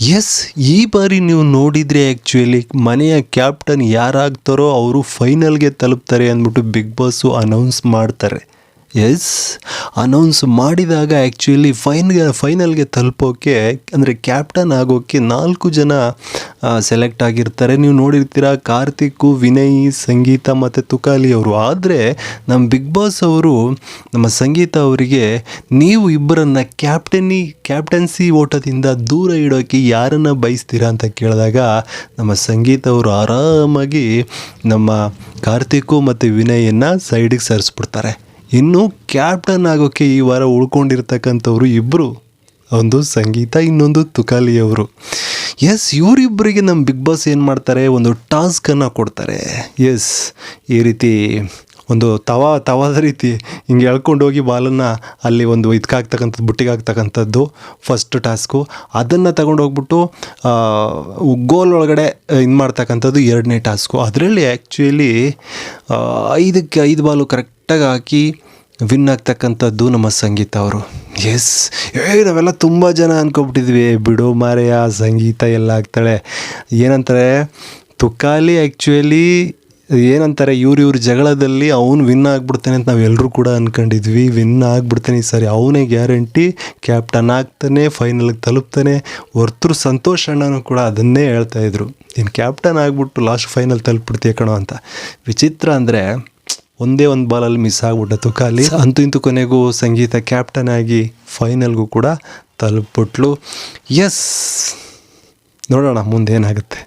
S ಈ ಬಾರಿ ನೀವು ನೋಡಿದರೆ ಆ್ಯಕ್ಚುಲಿ ಮನೆಯ ಕ್ಯಾಪ್ಟನ್ ಯಾರಾಗ್ತಾರೋ ಅವರು ಫೈನಲ್ಗೆ ತಲುಪ್ತಾರೆ ಅಂದ್ಬಿಟ್ಟು ಬಿಗ್ ಬಾಸು ಅನೌನ್ಸ್ ಮಾಡ್ತಾರೆ. ಎಸ್ ಅನೌನ್ಸ್ ಮಾಡಿದಾಗ ಆ್ಯಕ್ಚುಲಿ ಫೈನ್ಗೆ ಫೈನಲ್ಗೆ ತಲುಪೋಕ್ಕೆ ಅಂದರೆ ಕ್ಯಾಪ್ಟನ್ ಆಗೋಕ್ಕೆ ನಾಲ್ಕು ಜನ ಸೆಲೆಕ್ಟ್ ಆಗಿರ್ತಾರೆ. ನೀವು ನೋಡಿರ್ತೀರ ಕಾರ್ತಿಕ್, ವಿನಯ್, ಸಂಗೀತ ಮತ್ತು ತುಕಾಲಿ ಅವರು. ಆದರೆ ನಮ್ಮ ಬಿಗ್ ಬಾಸ್ ಅವರು, ನಮ್ಮ ಸಂಗೀತ ಅವರಿಗೆ ನೀವು ಇಬ್ಬರನ್ನು ಕ್ಯಾಪ್ಟನಿ ಕ್ಯಾಪ್ಟನ್ಸಿ ಓಟದಿಂದ ದೂರ ಇಡೋಕ್ಕೆ ಯಾರನ್ನು ಬಯಸ್ತೀರಾ ಅಂತ ಕೇಳಿದಾಗ ನಮ್ಮ ಸಂಗೀತ ಅವರು ಆರಾಮಾಗಿ ನಮ್ಮ ಕಾರ್ತಿಕ್ ಮತ್ತು ವಿನಯನ್ನು ಸೈಡಿಗೆ ಸರಿಸ್ಬಿಡ್ತಾರೆ. ಇನ್ನು ಕ್ಯಾಪ್ಟನ್ ಆಗೋಕ್ಕೆ ಈ ವಾರ ಉಳ್ಕೊಂಡಿರ್ತಕ್ಕಂಥವ್ರು ಇಬ್ಬರು ಒಂದು ಸಂಗೀತ, ಇನ್ನೊಂದು ತುಕಾಲಿ ಅವರು ಎಸ್ ಇವರಿಬ್ಬರಿಗೆ ನಮ್ಮ ಬಿಗ್ ಬಾಸ್ ಏನು ಮಾಡ್ತಾರೆ? ಒಂದು ಟಾಸ್ಕನ್ನು ಕೊಡ್ತಾರೆ. ಎಸ್ ಈ ರೀತಿ ಒಂದು ತವ, ತವಾದ ರೀತಿ ಹಿಂಗೆ ಎಳ್ಕೊಂಡು ಹೋಗಿ ಬಾಲನ್ನು ಅಲ್ಲಿ ಒಂದು ಇದಕ್ಕಾಗ್ತಕ್ಕಂಥದ್ದು ಬುಟ್ಟಿಗೆ ಹಾಕ್ತಕ್ಕಂಥದ್ದು ಫಸ್ಟ್ ಟಾಸ್ಕು ಅದನ್ನು ತಗೊಂಡು ಹೋಗ್ಬಿಟ್ಟು ಗೋಲ್ ಒಳಗಡೆ ಇದು ಮಾಡ್ತಕ್ಕಂಥದ್ದು ಎರಡನೇ ಟಾಸ್ಕು ಅದರಲ್ಲಿ ಆ್ಯಕ್ಚುಲಿ ಐದಕ್ಕೆ ಐದು ಬಾಲು ಕರೆಕ್ಟಾಗಿ ಹಾಕಿ ವಿನ್ ಆಗ್ತಕ್ಕಂಥದ್ದು ನಮ್ಮ ಸಂಗೀತ ಅವರು. ಎಸ್ ಏ, ನಾವೆಲ್ಲ ತುಂಬ ಜನ ಅಂದ್ಕೊಬಿಟ್ಟಿದ್ವಿ ಬಿಡು ಮಾರೆಯ ಸಂಗೀತ ಎಲ್ಲ ಆಗ್ತಾಳೆ. ಏನಂತಾರೆ ತುಕಾಲಿ ಆ್ಯಕ್ಚುಲಿ ಏನಂತಾರೆ ಇವ್ರು ಇವ್ರ ಜಗಳದಲ್ಲಿ ಅವ್ನು ವಿನ್ ಆಗ್ಬಿಡ್ತಾನೆ ಅಂತ ನಾವೆಲ್ಲರೂ ಕೂಡ ಅಂದ್ಕೊಂಡಿದ್ವಿ ವಿನ್ ಆಗ್ಬಿಡ್ತಾನೆ ಈ ಸರಿ. ಅವನೇ ಗ್ಯಾರಂಟಿ ಕ್ಯಾಪ್ಟನ್ ಆಗ್ತಾನೆ ಫೈನಲ್ಗೆ ತಲುಪ್ತಾನೆ. ಹೊರ್ತರು ಸಂತೋಷ್ ಅಣ್ಣನೂ ಕೂಡ ಅದನ್ನೇ ಹೇಳ್ತಾ ಇದ್ರು. ನೀನು ಕ್ಯಾಪ್ಟನ್ ಆಗಿಬಿಟ್ಟು ಲಾಸ್ಟ್ ಫೈನಲ್ ತಲುಪ್ಬಿಡ್ತೀಯ ಕಣೋ ಅಂತ. ವಿಚಿತ್ರ ಅಂದರೆ ಒಂದೇ ಒಂದು ಬಾಲಲ್ಲಿ ಮಿಸ್ ಆಗ್ಬಿಟ್ಟ ತುಕಾಲಿ ಅಂತೂ ಇಂತೂ ಕೊನೆಗೂ ಸಂಗೀತ ಕ್ಯಾಪ್ಟನ್ ಆಗಿ ಫೈನಲ್ಗೂ ಕೂಡ ತಲುಪ್ಬಿಟ್ಲು ಎಸ್ ನೋಡೋಣ ಮುಂದೆ ಏನಾಗುತ್ತೆ.